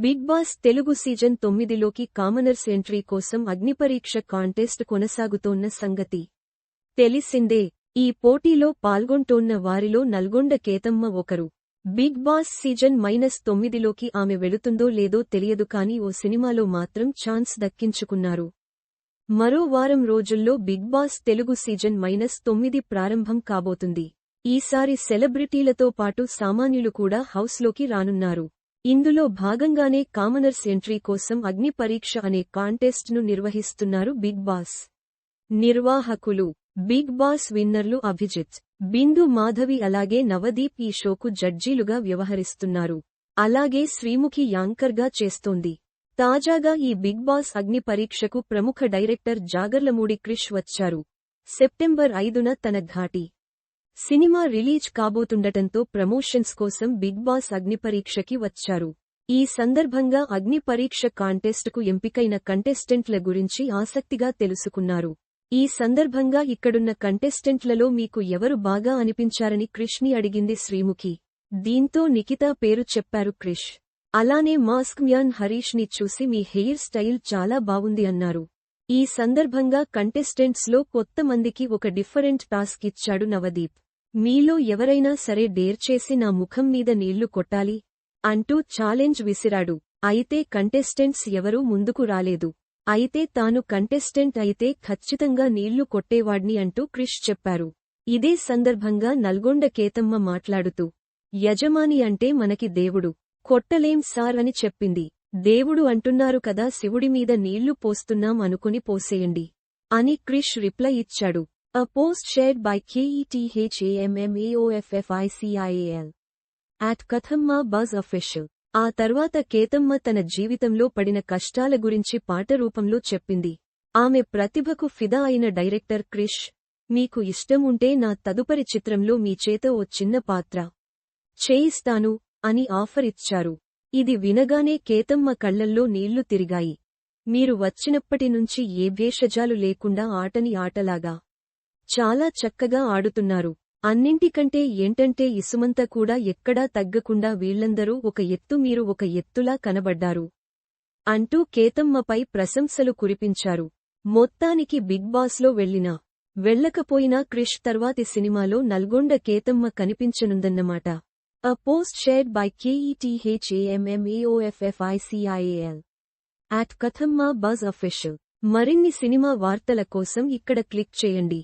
Big boss Telugu season తొమ్మిదిలోకి commoners entry కోసం అగ్నిపరీక్ష contest కొనసాగుతోన్న సంగతి. తెలిసిందే ఈ పోటీలో పాల్గొంటోన్న వారిలో నల్గొండ కేతమ్మ ఒకరు. బిగ్ బాస్ సీజన్ మైనస్ తొమ్మిదిలోకి ఆమె వెళుతుందో లేదో తెలియదు కాని ఓ సినిమాలో మాత్రం ఛాన్స్ దక్కించుకున్నారు. మరో వారం రోజుల్లో Bigg Boss Telugu season minus తొమ్మిది ప్రారంభం కాబోతుంది. ఈసారి సెలబ్రిటీలతో పాటు సామాన్యులు కూడా హౌస్లోకి రానున్నారు. ఇందులో భాగంగానే కామనర్స్ ఎంట్రీ కోసం అగ్ని పరీక్ష అనే కాంటెస్ట్ను నిర్వహిస్తున్నారు బిగ్ బాస్. నిర్వాహకులు బిగ్ బాస్ విన్నర్లు అభిజిత్ బిందు మాధవి అలాగే నవదీప్ ఈ షోకు జడ్జీలుగా వ్యవహరిస్తున్నారు. అలాగే శ్రీముఖి యాంకర్గా చేస్తోంది. తాజాగా ఈ బిగ్ బాస్ అగ్ని పరీక్షకు ప్రముఖ డైరెక్టర్ జాగర్లమూడి క్రిష్ వచ్చారు. సెప్టెంబర్ ఐదున తన ఘాటి సినిమా రిలీజ్ కాబోతుండటంతో ప్రమోషన్స్ కోసం బిగ్ బాస్ అగ్నిపరీక్షకి వచ్చారు. ఈ సందర్భంగా అగ్నిపరీక్ష కాంటెస్టుకు ఎంపికైన కంటెస్టెంట్ల గురించి ఆసక్తిగా తెలుసుకున్నారు. ఈ సందర్భంగా ఇక్కడున్న కంటెస్టెంట్లలో మీకు ఎవరు బాగా అనిపించారని క్రిష్ని అడిగింది శ్రీముఖి. దీంతో నిఖితా పేరు చెప్పారు క్రిష్. అలానే మాస్క్ మ్యాన్ హరీష్ని చూసి మీ హెయిర్ స్టైల్ చాలా బావుంది అన్నారు. ఈ సందర్భంగా కంటెస్టెంట్స్లో కొత్త మందికి ఒక డిఫరెంట్ టాస్క్ ఇచ్చాడు నవదీప్. మీలో ఎవరైనా సరే డేర్ చేసి నా ముఖం మీద నీళ్ళు కొట్టాలి అంటూ ఛాలెంజ్ విసిరాడు. అయితే కంటెస్టెంట్స్ ఎవరూ ముందుకు రాలేదు. అయితే తాను కంటెస్టెంట్ అయితే ఖచ్చితంగా నీళ్ళు కొట్టేవాడ్ని అంటూ క్రిష్ చెప్పారు. ఇదే సందర్భంగా నల్గొండ కేతమ్మ మాట్లాడుతూ యజమాని అంటే మనకి దేవుడు. కొట్టలేం సార్ అని చెప్పింది. దేవుడు అంటున్నారు కదా శివుడి మీద నీళ్ళు పోస్తున్నాం అనుకుని పోసేయండి అని క్రిష్ రిప్లై ఇచ్చాడు. A post shared by KETHAMMAOFFICIAL at Kathamma Buzz Official. ఆ తర్వాత కేతమ్మ తన జీవితంలో పడిన కష్టాల గురించి పాట రూపంలో చెప్పింది. ఆమె ప్రతిభకు ఫిదా అయిన డైరెక్టర్ క్రిష్ మీకు ఇష్టం ఉంటే నా తదుపరి చిత్రంలో మీ చేత ఓ చిన్న పాత్ర చేయిస్తాను అని ఆఫర్ ఇచ్చారు. ఇది వినగానే కేతమ్మ కళ్ళల్లో నీళ్ళు తిరిగాయి. మీరు వచ్చినప్పటి నుంచి ఏ భేషజాలు లేకుండా ఆటని ఆటలాగా చాలా చక్కగా ఆడుతున్నారు. అన్నింటికంటే ఏంటంటే ఇసుమంత కూడా ఎక్కడా తగ్గకుండా వీళ్ళందరూ ఒక ఎత్తు మీరు ఒక ఎత్తులా కనబడ్డారు అంటూ కేతమ్మపై ప్రశంసలు కురిపించారు. మొత్తానికి బిగ్ బాస్లో వెళ్ళినా వెళ్ళకపోయినా క్రిష్ తర్వాతి సినిమాలో Nalgonda Kethamma కనిపించనుందన్నమాట. A post shared by KETHAMMAOFFICIAL at Kathamma buzz official మరిన్ని సినిమా వార్తల కోసం ఇక్కడ క్లిక్ చేయండి.